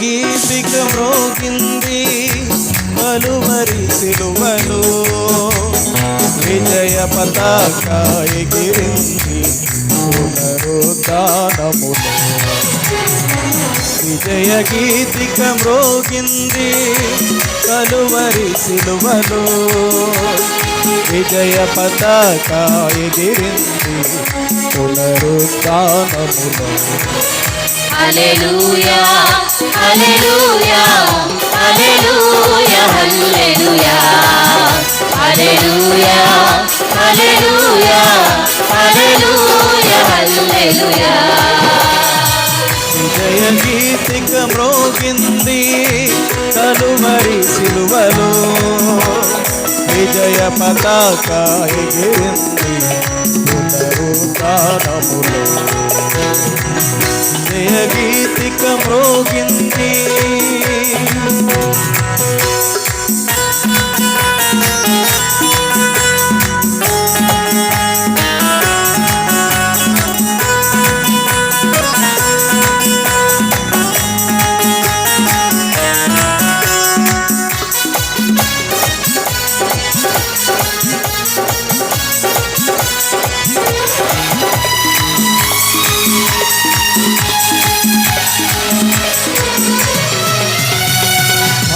గీతిక మ్రోగింది పలువరి సిలువలు. విజయ పతాక ఎగిరింది పునరుద్ధానములు విజయ గీతిక మ్రోగింది కలువరి సిలువలో. విజయ పతాక ఎగిరింది పునరుద్ధానములు హల్లెలూయా హల్లెలూయా హల్లెలూయా హల్లెలూయా. హల్లెలూయా హల్లెలూయా హల్లెలూయా హల్లెలూయా. విజయ గీతిక మ్రోగింది కలువరి సిలువలో. విజయ పతాక ఎగిరింది పునరుద్ధానములో. జయగీతిక మ్రోగింది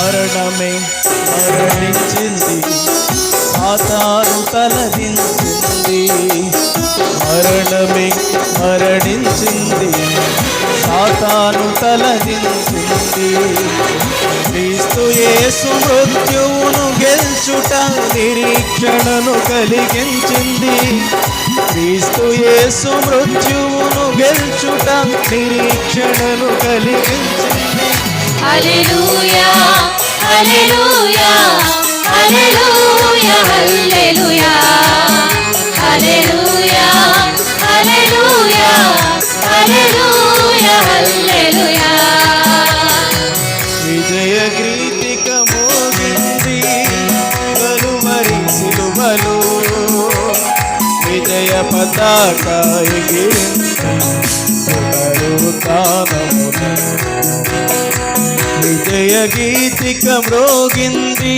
మరణమే మరణించింది. సాతాను తలదించింది. మరణమే మరణించింది. సాతాను తలదించింది. క్రీస్తు యేసు మృత్యువును గెలుచుట నిరీక్షణను కలిగించింది. క్రీస్తు యేసు మృత్యువును గెలుచుట నిరీక్షణను కలిగించింది. హల్లెలూయా. హల్లెలూయా హల్లెలూయా హల్లెలూయా హల్లెలూయా హల్లెలూయా హల్లెలూయా హల్లెలూయా విజయ గీతిక మోగింది కలువరి విజయ పతాక ఎగిరింది. విజయ గీతిక మ్రోగింది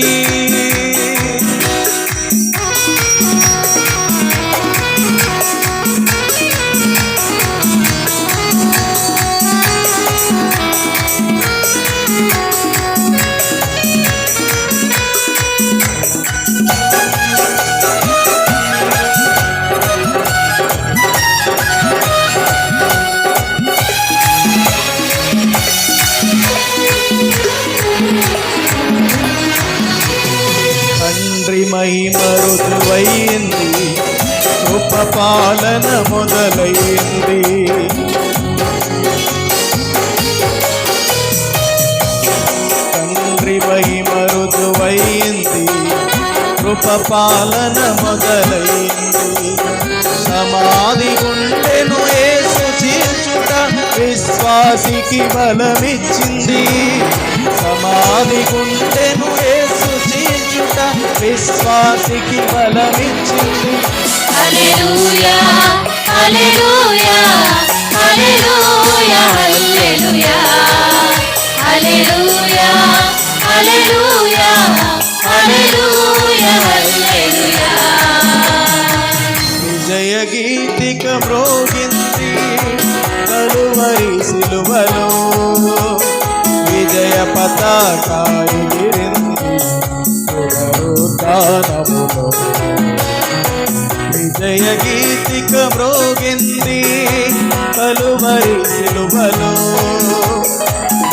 మహిమ రుజువైంది కృప పాలన మొదలైంది. తండ్రి మహిమ రుజువైంది కృప పాలన మొదలైంది. సమాధి గుండెను ఏసు చీల్చుట విశ్వాసికి బలమిచ్చింది. సమాధి గుండెను విశ్వాసికి బలమిచ్చింది. హల్లెలూయా హల్లెలూయా హల్లెలూయా హల్లెలూయా. హల్లెలూయా హల్లెలూయా హల్లెలూయా హల్లెలూయా. విజయ గీతిక మ్రోగింది కలువరి సిలువలో విజయ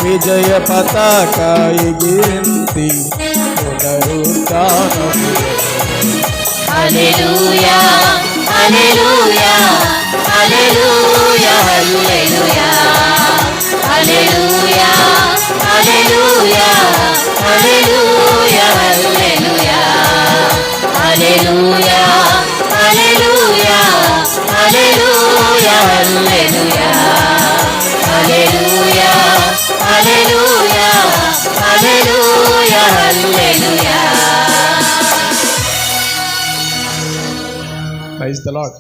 విజయ పతాక ఎగిరింది పునరుత్థానములో హల్లెలూయా హల్లెలూయా హల్లెలూయా హల్లెలూయా. హల్లెలూయా హల్లెలూయా హల్లెలూయా. Praise the Lord.